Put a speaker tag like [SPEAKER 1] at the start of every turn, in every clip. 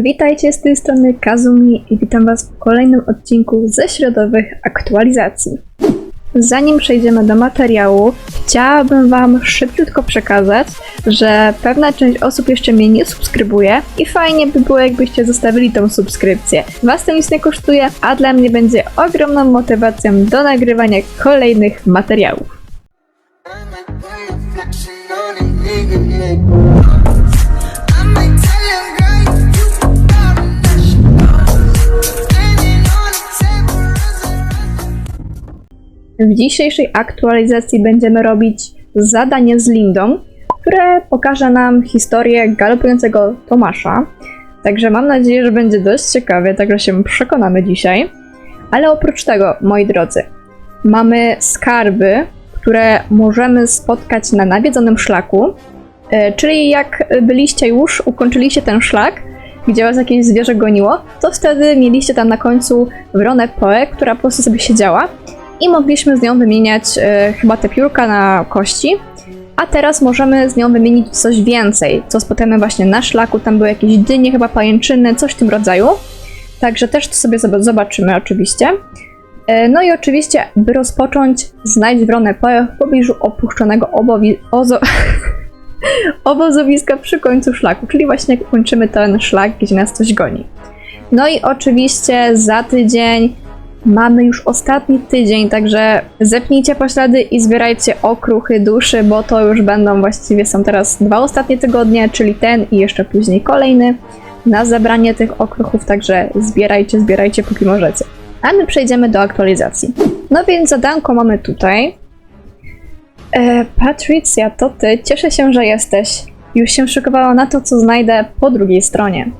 [SPEAKER 1] Witajcie z tej strony Kazumi i witam Was w kolejnym odcinku ze środowych aktualizacji. Zanim przejdziemy do materiału, chciałabym Wam szybciutko przekazać, że pewna część osób jeszcze mnie nie subskrybuje i fajnie by było, jakbyście zostawili tą subskrypcję. Was to nic nie kosztuje, a dla mnie będzie ogromną motywacją do nagrywania kolejnych materiałów. W dzisiejszej aktualizacji będziemy robić zadanie z Lindą, które pokaże nam historię galopującego Tomasza. Także mam nadzieję, że będzie dość ciekawie, także się przekonamy dzisiaj. Ale oprócz tego, moi drodzy, mamy skarby, które możemy spotkać na nawiedzonym szlaku. E, Czyli jak byliście już, ukończyliście ten szlak, gdzie was jakieś zwierzę goniło, to wtedy mieliście tam na końcu wronę Poe, która po prostu sobie siedziała i mogliśmy z nią wymieniać e, chyba te piórka na kości. A teraz możemy z nią wymienić coś więcej, co spotkamy właśnie na szlaku. Tam były jakieś dynie, chyba pajęczyny, coś w tym rodzaju. Także też to sobie zob- zobaczymy oczywiście. E, No i oczywiście, by rozpocząć, znajdź wronę Poe w pobliżu opuszczonego obowi- ozo- obozowiska przy końcu szlaku, czyli właśnie jak kończymy ten szlak, gdzie nas coś goni. No i oczywiście za tydzień mamy już ostatni tydzień, także zepnijcie poślady i zbierajcie okruchy duszy, bo to już będą właściwie są teraz dwa ostatnie tygodnie, czyli ten i jeszcze później kolejny na zebranie tych okruchów, także zbierajcie, zbierajcie póki możecie. A my przejdziemy do aktualizacji. No więc zadanko mamy tutaj. E, Patrycja, to ty. Cieszę się, że jesteś. Już się szykowała na to, co znajdę po drugiej stronie.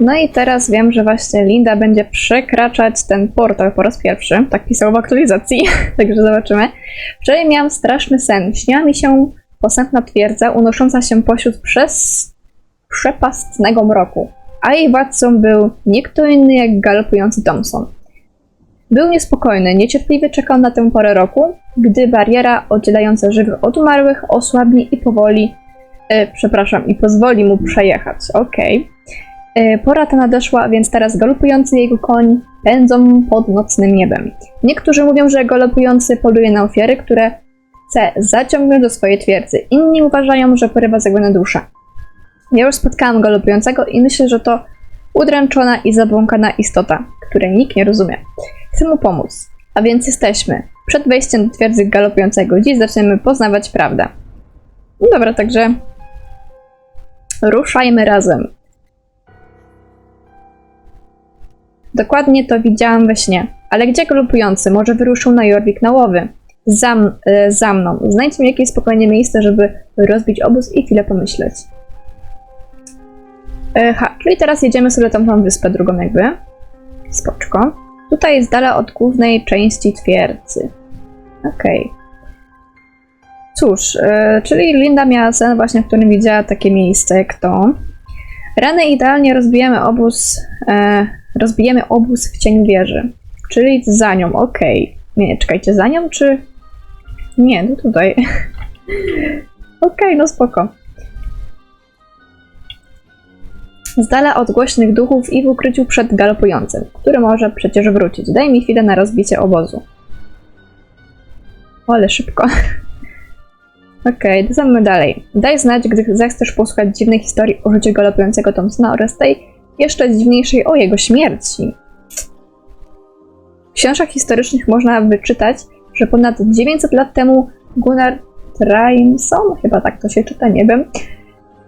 [SPEAKER 1] No i teraz wiem, że właśnie Linda będzie przekraczać ten portal po raz pierwszy. Tak pisał w aktualizacji, także zobaczymy. Wczoraj miałam straszny sen. Śniła mi się posępna twierdza unosząca się pośród przez przepastnego mroku. A jej władcą był nie kto inny jak galopujący Thompson. Był niespokojny, niecierpliwie czekał na tę porę roku, gdy bariera oddzielająca żywych od umarłych osłabnie i powoli, e, przepraszam, i pozwoli mu przejechać. Okej. E, Pora ta nadeszła, więc teraz galopujący jego koń pędzą pod nocnym niebem. Niektórzy mówią, że galopujący poluje na ofiary, które chce zaciągnąć do swojej twierdzy. Inni uważają, że porywa zagłębione dusze. Ja już spotkałam galopującego i myślę, że to udręczona i zabłąkana istota, której nikt nie rozumie. Chcę mu pomóc, a więc jesteśmy. Przed wejściem do twierdzy galopującego dziś zaczniemy poznawać prawdę. Dobra, także ruszajmy razem. Dokładnie to widziałam we śnie. Ale gdzie galopujący? Może wyruszył na Jorvik na łowy? Za, e, za mną. Znajdź mi jakieś spokojne miejsce, żeby rozbić obóz i chwilę pomyśleć. E, ha, czyli teraz jedziemy sobie tam tą wyspę drugą jakby. Spoczko. Tutaj jest dala od głównej części twierdzy. Okej. Cóż, e, czyli Linda miała sen właśnie, w którym widziała takie miejsce jak to. Rany idealnie rozbijamy obóz, e, rozbijemy obóz w cieniu wieży. Czyli za nią, okej. Nie, nie, czekajcie, za nią czy... Nie, no tutaj. okej, no spoko. Z dala od głośnych duchów i w ukryciu przed galopującym, który może przecież wrócić. Daj mi chwilę na rozbicie obozu. O, ale szybko. Okej, okay, zobaczmy dalej. Daj znać, gdy zechcesz posłuchać dziwnej historii o życiu galopującego Thompsona oraz tej jeszcze dziwniejszej o jego śmierci. W książkach historycznych można wyczytać, że ponad 900 lat temu Gunnar Traimson, chyba tak to się czyta, nie wiem,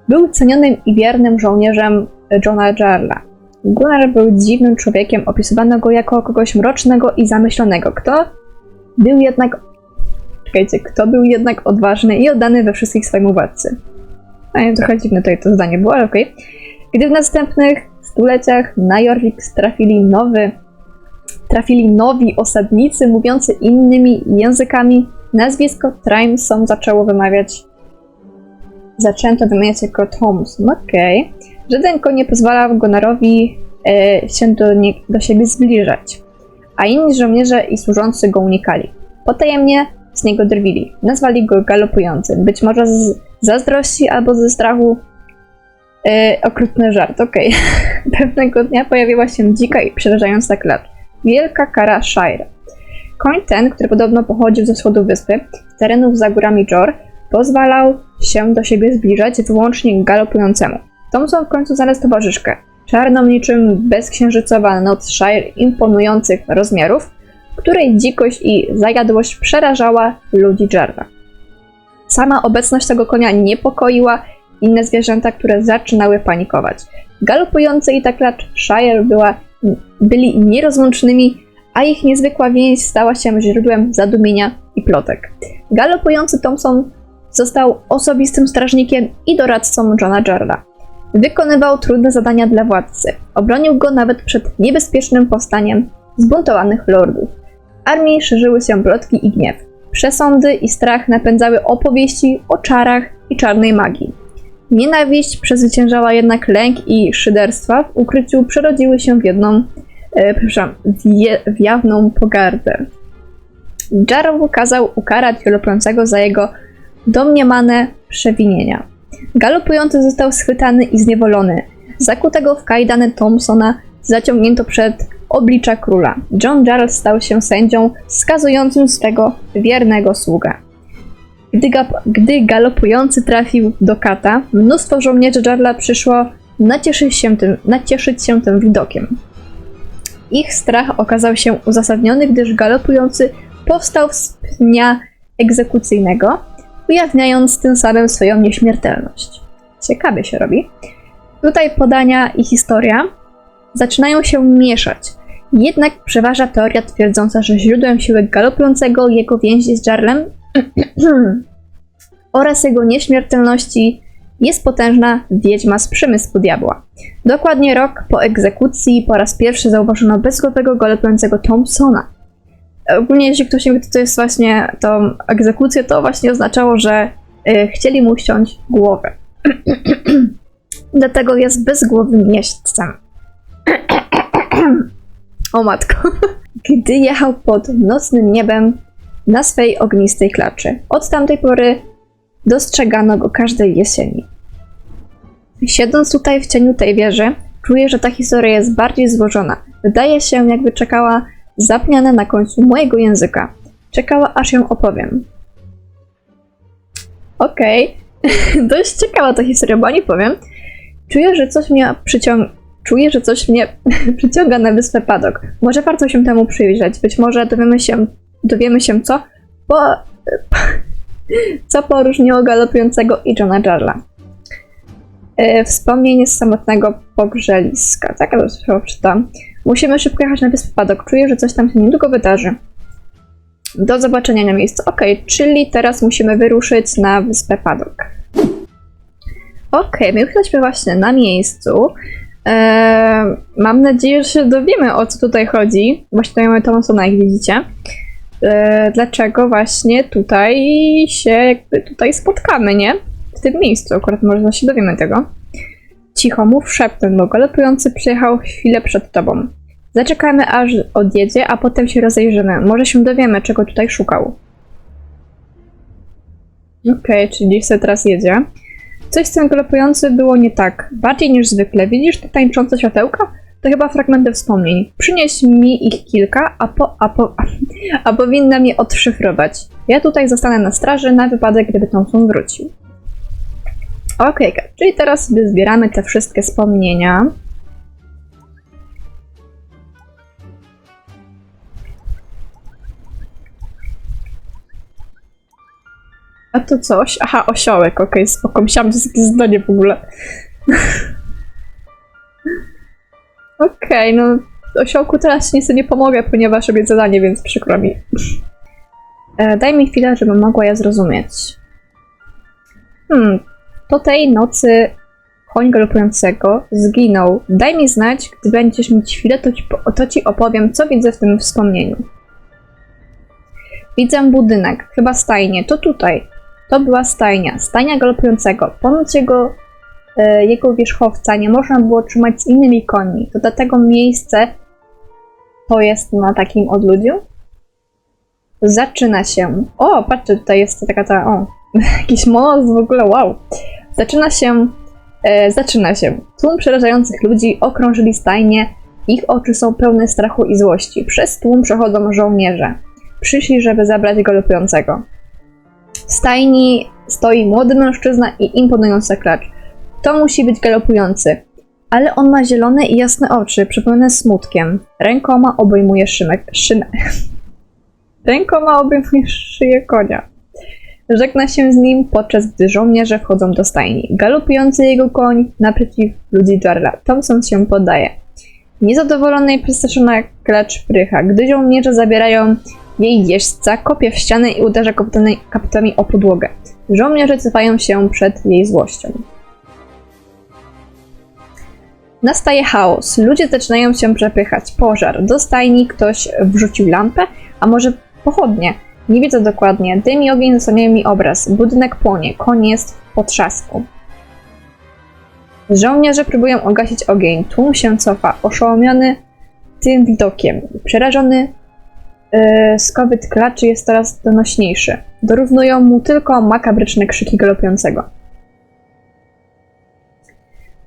[SPEAKER 1] był cenionym i wiernym żołnierzem Johna Jarla. Gunnar był dziwnym człowiekiem, opisywano go jako kogoś mrocznego i zamyślonego. Kto był jednak. Czekajcie, kto był jednak odważny i oddany we wszystkich swojemu władcy. A nie, trochę dziwne tutaj to zdanie było, ale okej. Gdy w następnych stuleciach na Jorvik trafili nowy, trafili nowi osadnicy mówiący innymi językami, nazwisko Trimson zaczęło wymawiać zaczęto wymieniać jako Thompson. Okej. Żaden koń nie pozwalał Gonarowi e, się do, nie, do siebie zbliżać, a inni żołnierze i służący go unikali. Potajemnie z niego drwili. Nazwali go galopującym. Być może z zazdrości albo ze strachu E, okrutny żart, okej. Pewnego dnia pojawiła się dzika i przerażająca klacz. Wielka kara Shire. Koń ten, który podobno pochodził ze wschodu wyspy, z terenów za górami Jor, pozwalał się do siebie zbliżać wyłącznie galopującemu. Thompson w końcu znalazł towarzyszkę. Czarną niczym bezksiężycowa noc Shire imponujących rozmiarów, której dzikość i zajadłość przerażała ludzi Jarva. Sama obecność tego konia niepokoiła inne zwierzęta, które zaczynały panikować. Galopujący i ta klacz Shire była, byli nierozłącznymi, a ich niezwykła więź stała się źródłem zadumienia i plotek. Galopujący Thompson został osobistym strażnikiem i doradcą Johna Jarda. Wykonywał trudne zadania dla władcy. Obronił go nawet przed niebezpiecznym powstaniem zbuntowanych lordów. W armii szerzyły się plotki i gniew. Przesądy i strach napędzały opowieści o czarach i czarnej magii. Nienawiść przezwyciężała jednak lęk i szyderstwa w ukryciu przerodziły się w jedną, e, przepraszam, w, je, w jawną pogardę. Jarrow kazał ukarać galopującego za jego domniemane przewinienia. Galopujący został schwytany i zniewolony. Zakutego w kajdany Thompsona zaciągnięto przed oblicza króla. John Jarl stał się sędzią skazującym swego wiernego sługę. Gdy, ga- gdy galopujący trafił do kata, mnóstwo żołnierzy Jarla przyszło nacieszyć się, tym, nacieszyć się tym widokiem. Ich strach okazał się uzasadniony, gdyż galopujący powstał z dnia egzekucyjnego, ujawniając tym samym swoją nieśmiertelność. Ciekawie się robi. Tutaj podania i historia zaczynają się mieszać. Jednak przeważa teoria twierdząca, że źródłem siły galopującego jego więzi z Jarlem oraz jego nieśmiertelności jest potężna wiedźma z przemysłu diabła. Dokładnie rok po egzekucji po raz pierwszy zauważono bezgłowego galopującego Thompsona. Ogólnie jeśli ktoś nie wie, to jest właśnie tą egzekucję, to właśnie oznaczało, że y, chcieli mu ściąć głowę. Dlatego jest bezgłowym jeźdźcem. o matko. Gdy jechał pod nocnym niebem na swej ognistej klaczy. Od tamtej pory dostrzegano go każdej jesieni. Siedząc tutaj w cieniu tej wieży, czuję, że ta historia jest bardziej złożona. Wydaje się, jakby czekała zapniana na końcu mojego języka. Czekała, aż ją opowiem. Okej, dość ciekawa ta historia, bo nie powiem. Czuję, że coś mnie przyciąga. Czuję, że coś mnie przyciąga na wyspę Padok. Może warto się temu przyjrzeć. Być może dowiemy się, dowiemy się co, bo co poróżniło galopującego i Johna Jarla. E, Wspomnienie z samotnego pogrzeliska. Tak, ale to przeczytam. Musimy szybko jechać na wyspę Padok. Czuję, że coś tam się niedługo wydarzy. Do zobaczenia na miejscu. Okej, czyli teraz musimy wyruszyć na wyspę Padok. Okej, my już jesteśmy właśnie na miejscu. Eee, mam nadzieję, że się dowiemy o co tutaj chodzi. Właśnie tutaj mamy Thompsona, jak widzicie. Eee, dlaczego właśnie tutaj się jakby tutaj spotkamy, nie? W tym miejscu, akurat może się dowiemy tego. Cicho, mów szeptem, bo galopujący przyjechał chwilę przed tobą. Zaczekamy aż odjedzie, a potem się rozejrzymy. Może się dowiemy, czego tutaj szukał. Okej, czyli sobie teraz jedzie. Coś z tym galopujący było nie tak. Bardziej niż zwykle. Widzisz te tańczące światełka? To chyba fragmenty wspomnień. Przynieś mi ich kilka, a, po, a, po, a powinnam je odszyfrować. Ja tutaj zostanę na straży na wypadek, gdyby Thompson wrócił. Okej, czyli teraz sobie zbieramy te wszystkie wspomnienia. A to coś? Aha, osiołek, okej, spoko. Myślałam, że jest zdanie w ogóle. Okej, no osiołku teraz nic nie pomogę, ponieważ robię zadanie, więc przykro mi. E, daj mi chwilę, żebym mogła je zrozumieć. Hmm, to tej nocy koń galopującego zginął. Daj mi znać, gdy będziesz mieć chwilę, to ci, to ci opowiem, co widzę w tym wspomnieniu. Widzę budynek, chyba stajnię, to tutaj. To była stajnia, stajnia galopującego. Ponoć jego, jego wierzchowca nie można było trzymać z innymi koni. To dlatego miejsce to jest na takim odludziu. Zaczyna się. O, patrzcie, tutaj jest taka ta. O, jakiś most w ogóle, wow. Zaczyna się E, zaczyna się. Tłum przerażających ludzi okrążyli stajnie. Ich oczy są pełne strachu i złości. Przez tłum przechodzą żołnierze. Przyszli, żeby zabrać galopującego. W stajni stoi młody mężczyzna i imponujący klacz. To musi być galopujący. Ale on ma zielone i jasne oczy, przepełnione smutkiem. Rękoma obejmuje szymek, szynę. Rękoma obejmuje szyję konia. Żegna się z nim, podczas gdy żołnierze wchodzą do stajni. Galopujący jego koń naprzeciw ludzi Jarla. Thompson się podaje. Niezadowolona i przestraszona klacz prycha. Gdy żołnierze zabierają jej jeźdźca, kopie w ścianę i uderza kapitami, o podłogę. Żołnierze cofają się przed jej złością. Nastaje chaos. Ludzie zaczynają się przepychać. Pożar. Do stajni ktoś wrzucił lampę, a może pochodnie. Nie wiedzę dokładnie. Dym i ogień zasłaniają mi obraz. Budynek płonie. Koń jest w potrzasku. Żołnierze próbują ogasić ogień. Tłum się cofa. Oszołomiony tym widokiem. Przerażony yy, skowyt klaczy jest coraz donośniejszy. Dorównują mu tylko makabryczne krzyki galopującego.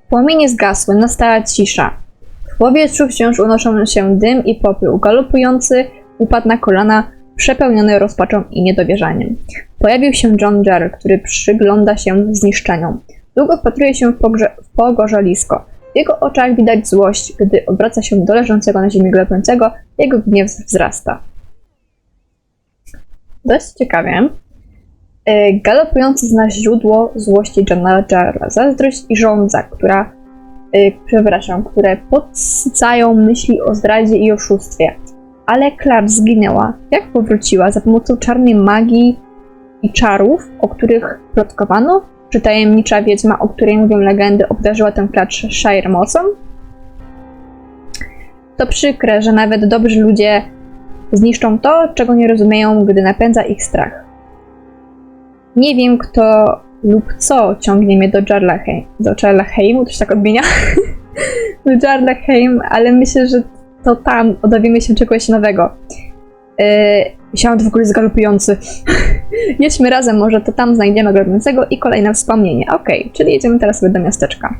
[SPEAKER 1] Płomienie zgasły, nastała cisza. W powietrzu wciąż unoszą się dym i popył. Galopujący upadł na kolana, przepełniony rozpaczą i niedowierzaniem. Pojawił się John Jarrell, który przygląda się zniszczeniom. Długo wpatruje się w, pogrze- w pogorzelisko. W jego oczach widać złość, gdy obraca się do leżącego na ziemi galopującego, jego gniew wzrasta. Dość ciekawie. E, Galopujący zna źródło złości Johna Jarla, zazdrość i żądza, która, e, przepraszam, które podsycają myśli o zdradzie i oszustwie. Ale Clark zginęła. Jak powróciła? Za pomocą czarnej magii i czarów, o których plotkowano? Czy tajemnicza wiedźma, o której mówią legendy, obdarzyła tę klacz Shire mocą? To przykre, że nawet dobrzy ludzie zniszczą to, czego nie rozumieją, gdy napędza ich strach. Nie wiem, kto lub co ciągnie mnie do Jarlaheim. Do Jarlaheimu, to się tak odmienia? do Jarlaheim, ale myślę, że to tam dowiemy się czegoś nowego. Yy, to w ogóle jest galopujący. Jedźmy razem, może to tam znajdziemy galopującego i kolejne wspomnienie. Okej, czyli jedziemy teraz sobie do miasteczka.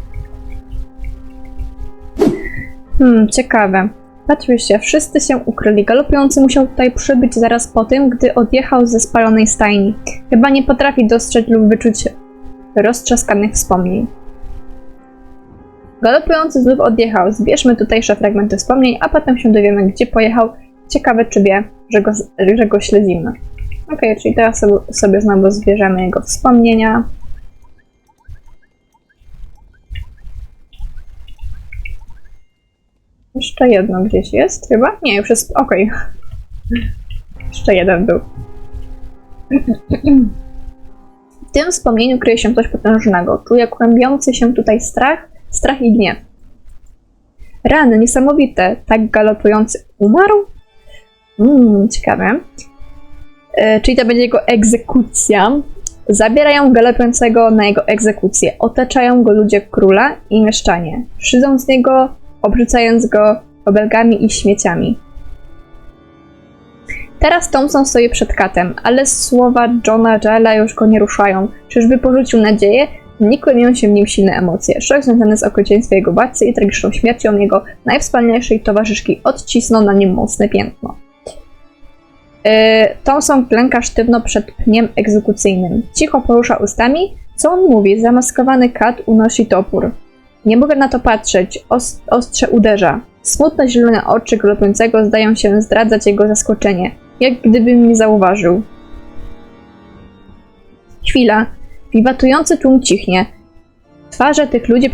[SPEAKER 1] Hmm, ciekawe. Patrzcie, wszyscy się ukryli. Galopujący musiał tutaj przybyć zaraz po tym, gdy odjechał ze spalonej stajni. Chyba nie potrafi dostrzec lub wyczuć roztrzaskanych wspomnień. Galopujący znów odjechał. Zbierzmy tutejsze fragmenty wspomnień, a potem się dowiemy, gdzie pojechał. Ciekawe, czy wie, że go, że go śledzimy. Okej, czyli teraz sobie, sobie znowu zbierzemy jego wspomnienia. Jeszcze jedno gdzieś jest chyba? Nie, już jest. Okej. Jeszcze jeden był. W tym wspomnieniu kryje się coś potężnego. Czuję kłębiący się tutaj strach, strach i gniew. Rany niesamowite, tak galopujący umarł? Mmm, ciekawe. E, czyli to będzie jego egzekucja. Zabierają galopującego na jego egzekucję. Otaczają go ludzie króla i mieszczanie. Szydzą z niego, obrzucając go obelgami i śmieciami. Teraz Thompson stoi przed katem, ale słowa Johna Jarla już go nie ruszają. Czyżby porzucił nadzieję? Kłębią się w nim silne emocje. Szok związany z okrucieństwem jego władcy i tragiczną śmiercią jego najwspanialszej towarzyszki odcisnął na nim mocne piętno. Yy, Thompson klęka sztywno przed pniem egzekucyjnym. Cicho porusza ustami. Co on mówi? Zamaskowany kat unosi topór. Nie mogę na to patrzeć. Os- ostrze uderza. Smutne zielone oczy galopującego zdają się zdradzać jego zaskoczenie, jak gdyby mnie zauważył. Chwila. Wiwatujący tłum cichnie. Twarze tych ludzi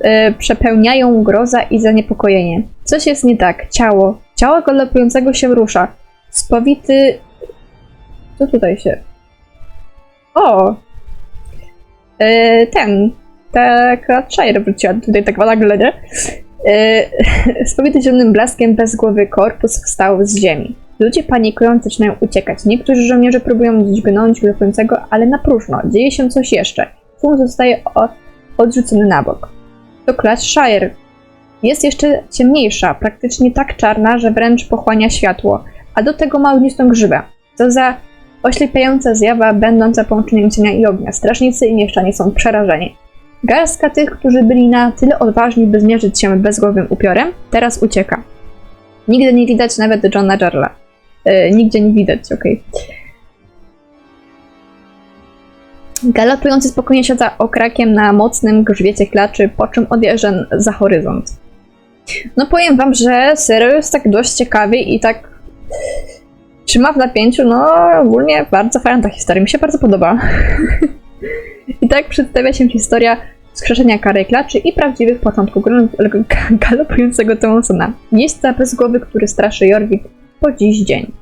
[SPEAKER 1] e, przepełniają groza i zaniepokojenie. Coś jest nie tak. Ciało. Ciało galopującego się rusza. Spowity... Co tutaj się... O! E, ten. Taka Shire wróciła tutaj tak nagle, nie? E, Spowity zielonym blaskiem bez głowy korpus wstał z ziemi. Ludzie panikują, zaczynają uciekać. Niektórzy żołnierze próbują dźgnąć galopującego, ale na próżno. Dzieje się coś jeszcze. Tłum zostaje odrzucony na bok. To klacz Shire. Jest jeszcze ciemniejsza, praktycznie tak czarna, że wręcz pochłania światło, a do tego ma ognistą grzybę. Co za oślepiająca zjawa, będąca połączeniem cienia i ognia. Strażnicy i mieszczanie są przerażeni. Garstka tych, którzy byli na tyle odważni, by zmierzyć się bezgłowym upiorem, teraz ucieka. Nigdy nie widać nawet Johna Jarla. E, nigdzie nie widać, okej. Galopujący spokojnie siada okrakiem na mocnym grzbiecie klaczy, po czym odjeżdża za horyzont. No powiem wam, że serio jest tak dość ciekawy i tak trzyma w napięciu, no ogólnie bardzo fajna ta historia, mi się bardzo podoba. I tak przedstawia się historia wskrzeszenia kary klaczy i prawdziwych początków gal- gal- galopującego Thompsona. Jeźdźca bez głowy, który straszy Jorvik po dziś dzień.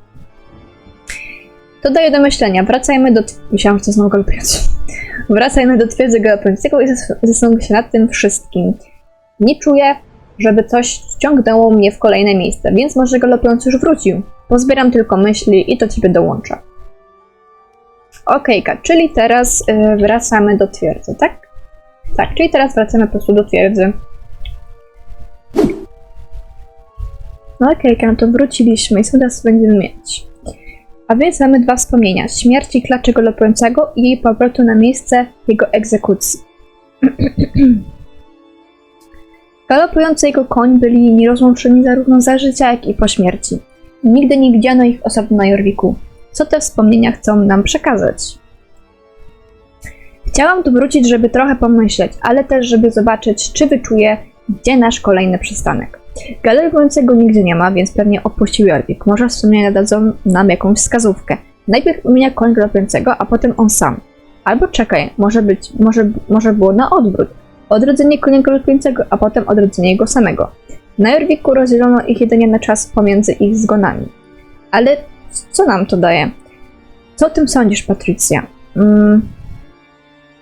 [SPEAKER 1] To daje do myślenia. Wracajmy do... Myślałam, że to znowu galopujący. Wracajmy do twierdzy galopującego i zas- zastanówmy się nad tym wszystkim. Nie czuję, żeby coś ściągnęło mnie w kolejne miejsce, więc może galopujący już wrócił. Pozbieram tylko myśli i do ciebie dołączę. Okejka, czyli teraz y, wracamy do twierdzy, tak? Tak, czyli teraz wracamy po prostu do twierdzy. No okejka, no to wróciliśmy i co teraz będziemy mieć? A więc mamy dwa wspomnienia. Śmierci klaczy galopującego i jej powrotu na miejsce jego egzekucji. Galopujący jego koń byli nierozłączeni zarówno za życia, jak i po śmierci. Nigdy nie widziano ich osobno na Jorwiku. Co te wspomnienia chcą nam przekazać? Chciałam tu wrócić, żeby trochę pomyśleć, ale też, żeby zobaczyć, czy wyczuję, gdzie nasz kolejny przystanek. Galopującego nigdzie nie ma, więc pewnie opuścił Jorvik. Może wspomnienia dadzą nam jakąś wskazówkę. Najpierw umienia koń galopującego, a potem on sam. Albo czekaj, może być, może, może było na odwrót. Odrodzenie konia galopującego, a potem odrodzenie jego samego. Na Jorwiku rozdzielono ich jedynie na czas pomiędzy ich zgonami. Ale co nam to daje? Co o tym sądzisz, Patrycja? Mm.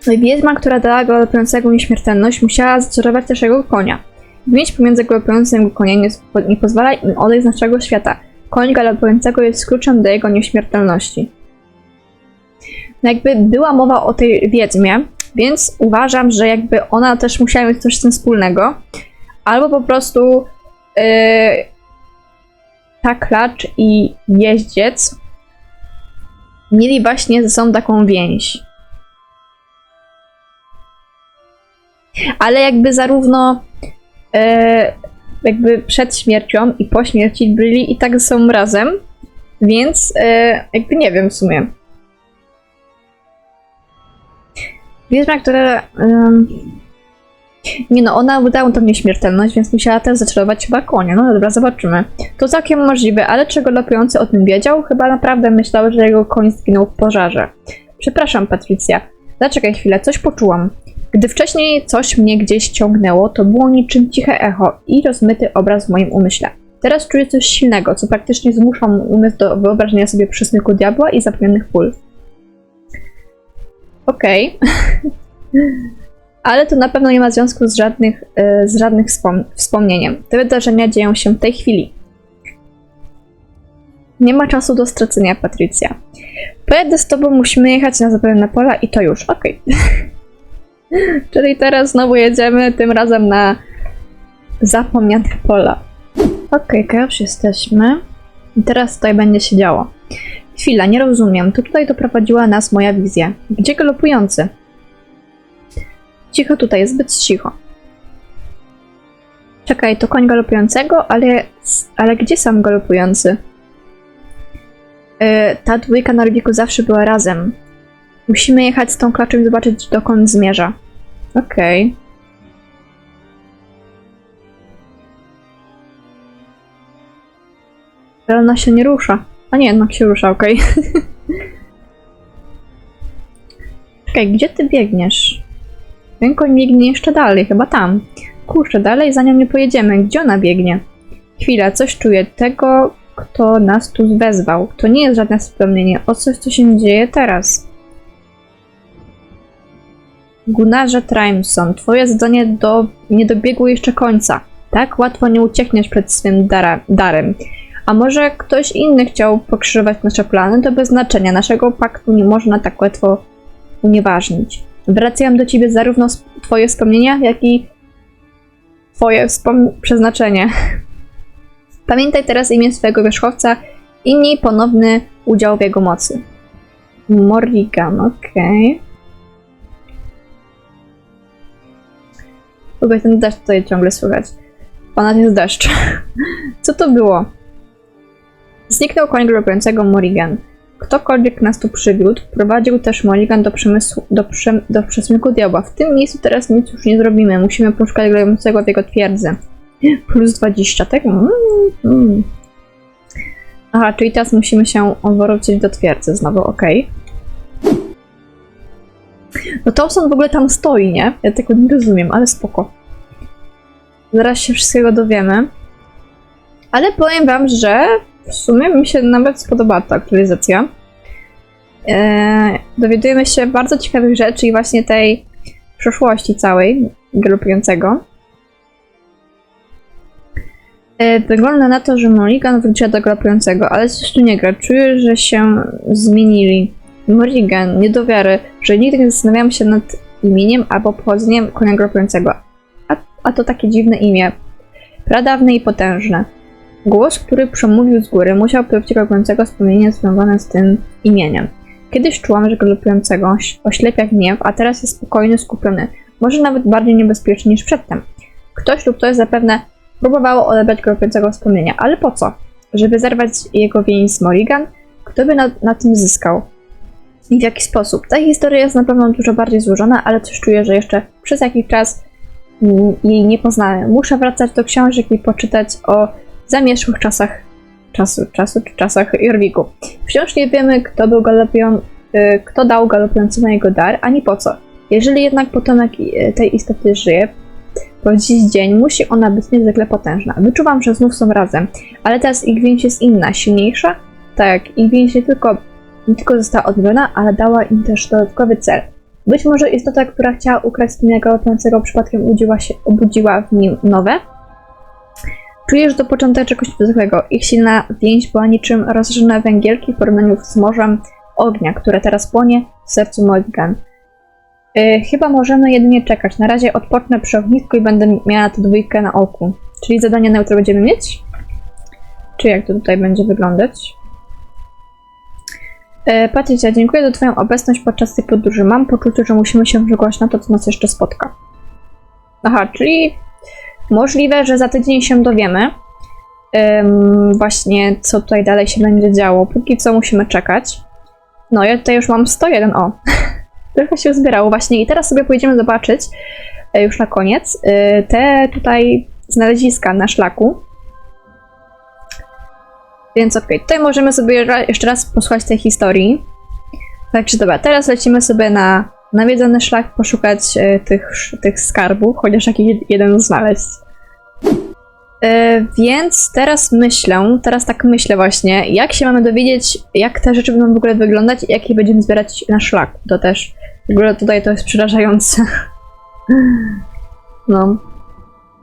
[SPEAKER 1] Wiedźma, która dała galopującego nieśmiertelność, musiała zaczarować też jego konia. Więź pomiędzy galopującym jego koniem nie, nie pozwala im odejść z naszego świata. Koń galopującego jest kluczem do jego nieśmiertelności. No jakby była mowa o tej wiedźmie, więc uważam, że jakby ona też musiała mieć coś z tym wspólnego. Albo po prostu yy, ta klacz i jeździec mieli właśnie ze sobą taką więź. Ale jakby zarówno e, jakby przed śmiercią i po śmierci byli i tak ze sobą razem, więc e, jakby nie wiem w sumie. Wiedźma, która... nie no, ona udała tą nieśmiertelność, więc musiała też zaczarować chyba konia. No dobra, zobaczymy. To całkiem możliwe, ale czy galopujący o tym wiedział? Chyba naprawdę myślał, że jego koń zginął w pożarze. Przepraszam, Patrycja. Zaczekaj chwilę, coś poczułam. Gdy wcześniej coś mnie gdzieś ciągnęło, to było niczym ciche echo i rozmyty obraz w moim umyśle. Teraz czuję coś silnego, co praktycznie zmusza umysł do wyobrażenia sobie przysmyku diabła i zapomnianych pól. Okej. Ale to na pewno nie ma związku z, żadnych, e, z żadnych wspom- wspomnieniem. Te wydarzenia dzieją się w tej chwili. Nie ma czasu do stracenia, Patrycja. Pojadę z tobą, musimy jechać na zapewne pola i to już. Okej. Czyli teraz znowu jedziemy, tym razem na zapomniane pola. Okej, okay, już jesteśmy. I teraz tutaj będzie się działo. Chwila, nie rozumiem. To tutaj doprowadziła nas moja wizja. Gdzie galopujący? Cicho tutaj, jest zbyt cicho. Czekaj, to koń galopującego, ale, ale gdzie sam galopujący? Yy, ta dwójka na Rubiku zawsze była razem. Musimy jechać z tą klaczą i zobaczyć, dokąd zmierza. Okej. Ale ona się nie rusza. A nie, jednak się rusza, okej. Czekaj, gdzie ty biegniesz? Koń biegnie jeszcze dalej, chyba tam. Kurczę, dalej za nią nie pojedziemy. Gdzie ona biegnie? Chwila, coś czuję. Tego, kto nas tu wezwał. To nie jest żadne wspomnienie o coś, co się dzieje teraz. Gunarze Trimson, twoje zadanie do, nie dobiegło jeszcze końca. Tak łatwo nie uciekniesz przed swym dara, darem. A może ktoś inny chciał pokrzyżować nasze plany, to bez znaczenia. Naszego paktu nie można tak łatwo unieważnić. Wracam do ciebie zarówno twoje wspomnienia, jak i twoje przeznaczenie. Pamiętaj teraz imię swojego wierzchowca i miej ponowny udział w jego mocy. Morrigan, okej. W ogóle ten deszcz tutaj ciągle słychać. Ponad jest deszcz. Co to było? Zniknął koń galopującego Morrigan. Ktokolwiek nas tu przywiódł, prowadził też Morrigan do, przemysłu, do, przem, do przesmyku diabła. W tym miejscu teraz nic już nie zrobimy. Musimy poszukać galopującego w jego twierdzy. Plus 20, tak? Mm, mm. Aha, czyli teraz musimy się wrócić do twierdzy znowu, okej. No Thompson w ogóle tam stoi, nie? Ja tego nie rozumiem, ale spoko. Zaraz się wszystkiego dowiemy. Ale powiem wam, że w sumie mi się nawet spodobała ta aktualizacja. Eee, dowiadujemy się bardzo ciekawych rzeczy i właśnie tej przeszłości całej galopującego. E, Wygląda na to, że Morrigan wróciła do galopującego, ale coś tu nie gra. Czuję, że się zmienili. Morrigan, nie że nigdy nie zastanawiałam się nad imieniem albo pochodzeniem konia galopującego. A, a to takie dziwne imię. Pradawne i potężne. Głos, który przemówił z góry, musiał pewnie galopującego wspomnienie związane z tym imieniem. Kiedyś czułam, że galopującego oś- oślepia gniew, a teraz jest spokojny, skupiony. Może nawet bardziej niebezpieczny niż przedtem. Ktoś lub coś zapewne próbowało odebrać galopującego wspomnienia, ale po co? Żeby zerwać jego więź z Morrigan? Kto by na, na tym zyskał? I w jaki sposób? Ta historia jest na pewno dużo bardziej złożona, ale coś czuję, że jeszcze przez jakiś czas jej nie poznałem. Muszę wracać do książek i poczytać o zamierzchłych czasach czasu, czasu czy czasach Jorwiku. Wciąż nie wiemy, kto był galopują, y, kto dał galopującemu jego dar, ani po co. Jeżeli jednak potomek y, tej istoty żyje, po dziś dzień musi ona być niezwykle potężna. Wyczuwam, że znów są razem, ale teraz ich więź jest inna, silniejsza. Tak, ich więź nie tylko, nie tylko została odnowiona, ale dała im też dodatkowy cel. Być może istota, która chciała ukraść wspomnienia galopującego, przypadkiem się, obudziła w nim nowe. Czuję, że to początek czegoś niezwykłego. Ich silna więź była niczym rozżarzone węgielki w porównaniu z morzem ognia, które teraz płonie w sercu Morgan. Yy, chyba możemy jedynie czekać. Na razie odpocznę przy ognisku i będę miała tę dwójkę na oku. Czyli zadanie neutro będziemy mieć? Czy jak to tutaj będzie wyglądać? Yy, Patrycja, dziękuję za Twoją obecność podczas tej podróży. Mam poczucie, że musimy się wygość na to, co nas jeszcze spotka. Aha, czyli możliwe, że za tydzień się dowiemy. Właśnie, co tutaj dalej się będzie działo. Póki co musimy czekać. No, ja tutaj już mam 101, o. Trochę się zbierało właśnie i teraz sobie pojedziemy zobaczyć e, już na koniec e, te tutaj znaleziska na szlaku. Więc okej, tutaj możemy sobie jeszcze raz posłuchać tej historii. Także dobra, teraz lecimy sobie na nawiedzony szlak, poszukać e, tych, tych skarbów, chociaż jakiś jeden znaleźć. E, więc teraz myślę, teraz tak myślę właśnie, jak się mamy dowiedzieć, jak te rzeczy będą w ogóle wyglądać i jakie będziemy zbierać na szlaku. To też w ogóle tutaj to jest przerażające. No.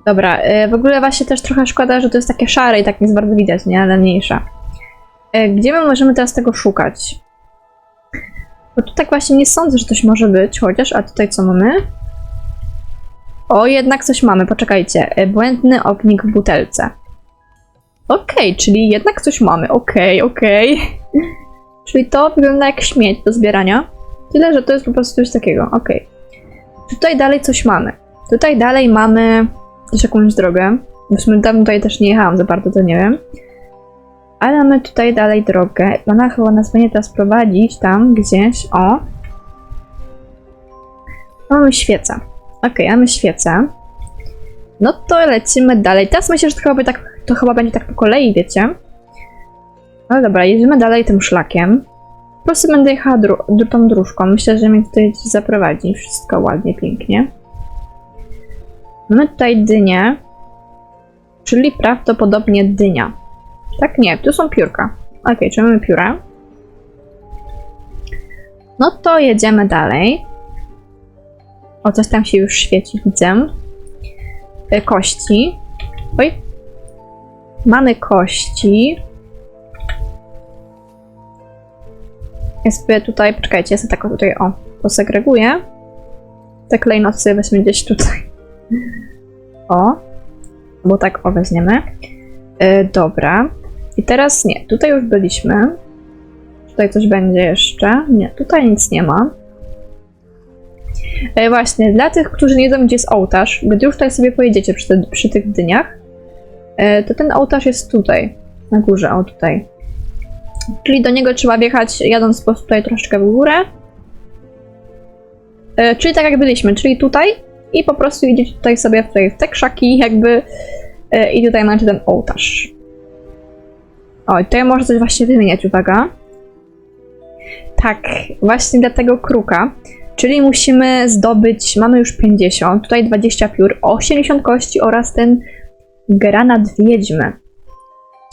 [SPEAKER 1] Dobra, e, w ogóle właśnie też trochę szkoda, że to jest takie szare i tak nie jest bardzo widać, nie? Ale mniejsza. Gdzie my możemy teraz tego szukać? Bo tu tak właśnie nie sądzę, że coś może być, chociaż, a tutaj co mamy? O, jednak coś mamy, poczekajcie. E, Błędny ognik w butelce. Okej, czyli jednak coś mamy. Okej, okej. Czyli to wygląda jak śmieć do zbierania. Tyle, że to jest po prostu coś takiego. Okej. Czy Tutaj dalej coś mamy. Tutaj dalej mamy też jakąś drogę. W sumie dawno tutaj też nie jechałam za bardzo, to nie wiem. Ale mamy tutaj dalej drogę. Ona chyba nas będzie teraz prowadzić tam gdzieś. O. Mamy świecę. Okej, mamy świecę. No to lecimy dalej. Teraz myślę, że to chyba, tak, to chyba będzie tak po kolei, wiecie. No dobra, jedziemy dalej tym szlakiem. Po prostu będę jechała dru- tą dróżką. Myślę, że mnie tutaj zaprowadzi. Wszystko ładnie, pięknie. Mamy tutaj dynię. Czyli prawdopodobnie dynia. Tak, nie, tu są piórka. Okej, czy mamy pióra? No to jedziemy dalej. O, coś tam się już świeci, widzę. E, Kości. Oj. Mamy kości. Ja sobie tutaj, poczekajcie, ja sobie tak tutaj, o, posegreguję. Te klejnoty weźmy gdzieś tutaj. O. Bo tak o weźmiemy. E, dobra. I teraz nie, tutaj już byliśmy. Tutaj coś będzie jeszcze. Nie, tutaj nic nie ma. E, właśnie, dla tych, którzy nie wiedzą, gdzie jest ołtarz, gdy już tutaj sobie pojedziecie przy, te, przy tych dyniach, e, to ten ołtarz jest tutaj, na górze, o tutaj. Czyli do niego trzeba wjechać jadąc po prostu tutaj troszeczkę w górę. E, czyli tak jak byliśmy, czyli tutaj i po prostu idziecie tutaj sobie tutaj w te krzaki jakby e, i tutaj macie ten ołtarz. O, i tutaj można coś właśnie wymieniać, uwaga. Tak, właśnie dla tego kruka. Czyli musimy zdobyć, mamy już 50, tutaj 20 piór, 80 kości oraz ten granat wiedźmy.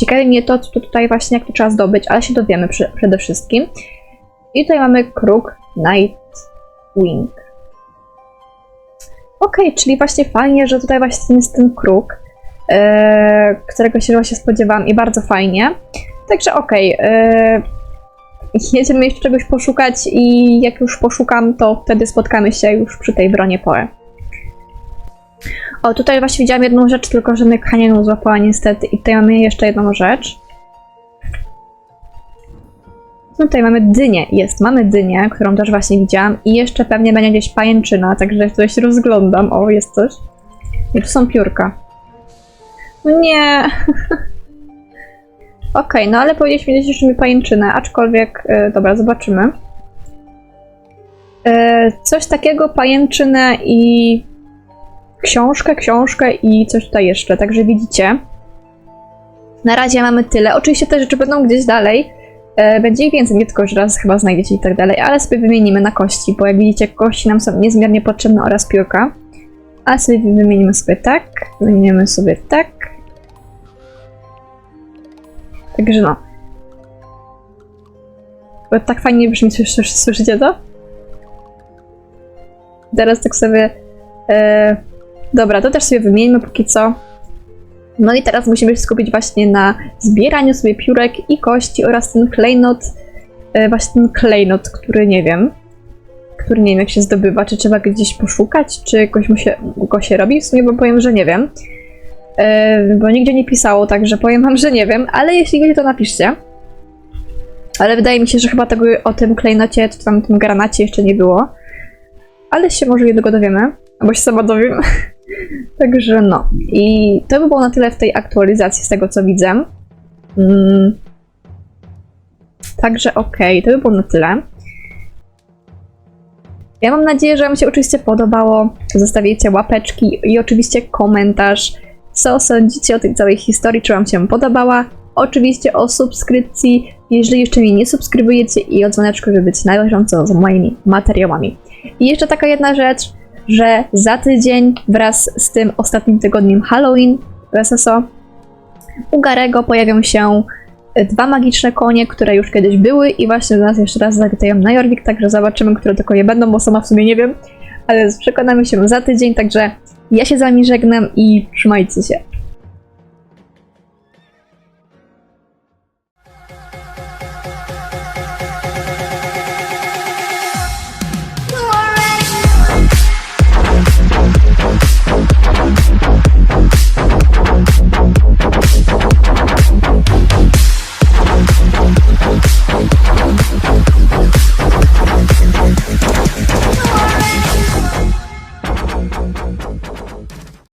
[SPEAKER 1] Ciekawi mnie to, co tutaj właśnie, jak to trzeba zdobyć, ale się dowiemy przy, przede wszystkim. I tutaj mamy kruk Nightwing. Okej, czyli właśnie fajnie, że tutaj właśnie jest ten kruk, którego się właśnie spodziewałam i bardzo fajnie. Także okej, e, jedziemy jeszcze czegoś poszukać i jak już poszukam, to wtedy spotkamy się już przy tej bronie Poe. O, tutaj właśnie widziałam jedną rzecz, tylko że mnie kanienu złapała niestety i tutaj mamy jeszcze jedną rzecz. No tutaj mamy dynię, jest, mamy dynię, którą też właśnie widziałam i jeszcze pewnie będzie gdzieś pajęczyna, także tutaj się rozglądam, o, jest coś. I tu są piórka. No nie. Okej, no ale powinniśmy mieć jeszcze mi pajęczynę, aczkolwiek, e, dobra, zobaczymy. E, coś takiego, pajęczynę i książkę, książkę i coś tutaj jeszcze, także widzicie. Na razie mamy tyle. Oczywiście te rzeczy będą gdzieś dalej. E, będzie ich więcej, nie tylko, że raz chyba znajdziecie i tak dalej, ale sobie wymienimy na kości, bo jak widzicie, kości nam są niezmiernie potrzebne oraz piórka. Ale sobie wymienimy sobie tak, wymienimy sobie tak. Także no. Bo tak fajnie brzmi, słysz- słyszycie to? Teraz tak sobie... E, dobra, to też sobie wymieńmy póki co. No i teraz musimy się skupić właśnie na zbieraniu sobie piórek i kości oraz ten klejnot, e, właśnie ten klejnot, który nie wiem, który nie wiem jak się zdobywa, czy trzeba gdzieś poszukać, czy jakoś mu się, go się robi, w sumie bo powiem, że nie wiem, bo nigdzie nie pisało, także powiem wam, że nie wiem, ale jeśli wiecie, to napiszcie. Ale wydaje mi się, że chyba tego o tym klejnocie, czy tam tym granacie jeszcze nie było, ale się może niedługo dowiemy, albo się sama dowiem. Także no. I to by było na tyle w tej aktualizacji z tego co widzę. Mm. Także okej, to by było na tyle. Ja mam nadzieję, że Wam się oczywiście podobało. Zostawicie łapeczki i oczywiście komentarz, co sądzicie o tej całej historii, czy Wam się podobała. Oczywiście o subskrypcji, jeżeli jeszcze mnie nie subskrybujecie i o dzwoneczku, żeby być na bieżąco z moimi materiałami. I jeszcze taka jedna rzecz, że za tydzień wraz z tym ostatnim tygodniem Halloween w SSO u Garego pojawią się dwa magiczne konie, które już kiedyś były i właśnie do nas jeszcze raz zawitają na Jorvik, także zobaczymy, które to konie będą, bo sama w sumie nie wiem, ale przekonamy się za tydzień, także ja się z wami żegnam i trzymajcie się.